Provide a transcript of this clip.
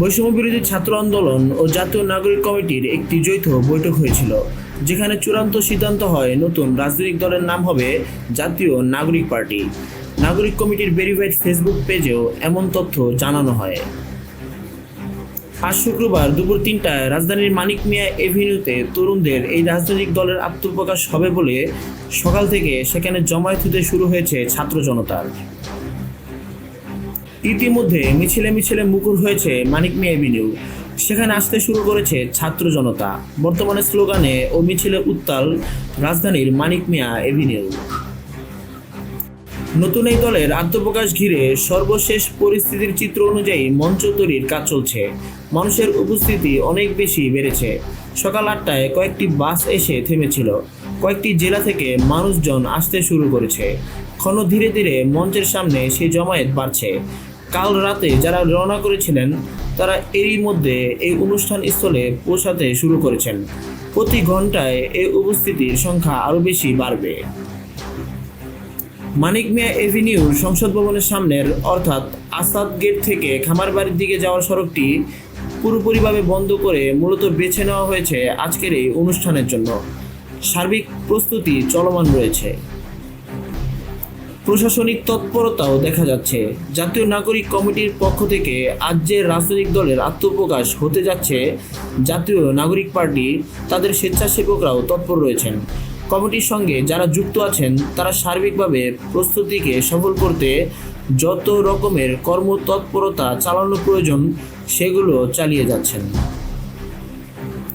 বৈষম্য বিরোধী ছাত্র আন্দোলন ও জাতীয় নাগরিক কমিটির একটি যৌথ বৈঠক হয়েছিল, যেখানে চূড়ান্ত সিদ্ধান্ত হয় নতুন রাজনৈতিক দলের নাম হবে জাতীয় নাগরিক পার্টি। নাগরিক কমিটির ভেরিফাইড ফেসবুক পেজেও এমন তথ্য জানানো হয়। আজ শুক্রবার দুপুর তিনটায় রাজধানীর মানিক মিয়া এভিনিউতে তরুণদের এই রাজনৈতিক দলের আত্মপ্রকাশ হবে বলে সকাল থেকে সেখানে জমায়েত হতে শুরু হয়েছে ছাত্র জনতার। ইতিমধ্যে মিছিলে মিছিলে মুখর হয়েছে মানিক মিয়া এভিনিউ। সেখানে আসতে শুরু করেছে ছাত্র জনতা। বর্তমানে স্লোগানে ও মিছিলে উত্তাল রাজধানীর মানিক মিয়া এভিনিউ। নতুন এই দলের আত্মপ্রকাশ ঘিরে সর্বশেষ পরিস্থিতির চিত্র অনুযায়ী মঞ্চ তৈরির কাজ চলছে। মানুষের উপস্থিতি অনেক বেশি বেড়েছে। সকাল আটটায় কয়েকটি বাস এসে থেমেছিল। কয়েকটি জেলা থেকে মানুষজন আসতে শুরু করেছে। ক্ষণ ধীরে ধীরে মঞ্চের সামনে সেই জমায়েত বাড়ছে। কাল রাতে যারা রওনা করেছিলেন, তারা এরই মধ্যে এই অনুষ্ঠান স্থলে পৌঁছাতে শুরু করেছেন। প্রতি ঘন্টায় এই উপস্থিতির সংখ্যা আরও বেশি বাড়বে। মানিক মিয়া এভিনিউ সংসদ ভবনের সামনের, অর্থাৎ আসাদ গেট থেকে খামার বাড়ির দিকে যাওয়ার সড়কটি পুরোপুরিভাবে বন্ধ করে মূলত বেছে নেওয়া হয়েছে আজকের এই অনুষ্ঠানের জন্য। সার্বিক প্রস্তুতি চলমান রয়েছে। প্রশাসনিক তৎপরতাও দেখা যাচ্ছে। জাতীয় নাগরিক কমিটির পক্ষ থেকে আজ যে রাজনৈতিক দলের আত্মপ্রকাশ হতে যাচ্ছে। জাতীয় নাগরিক পার্টি, তাদের স্বেচ্ছাসেবকরাও তৎপর রয়েছেন। কমিটির সঙ্গে যারা যুক্ত আছেন, তারা সার্বিকভাবে প্রস্তুতিকে সফল করতে যত রকমের কর্মতৎপরতা চালানো প্রয়োজন, সেগুলো চালিয়ে যাচ্ছেন।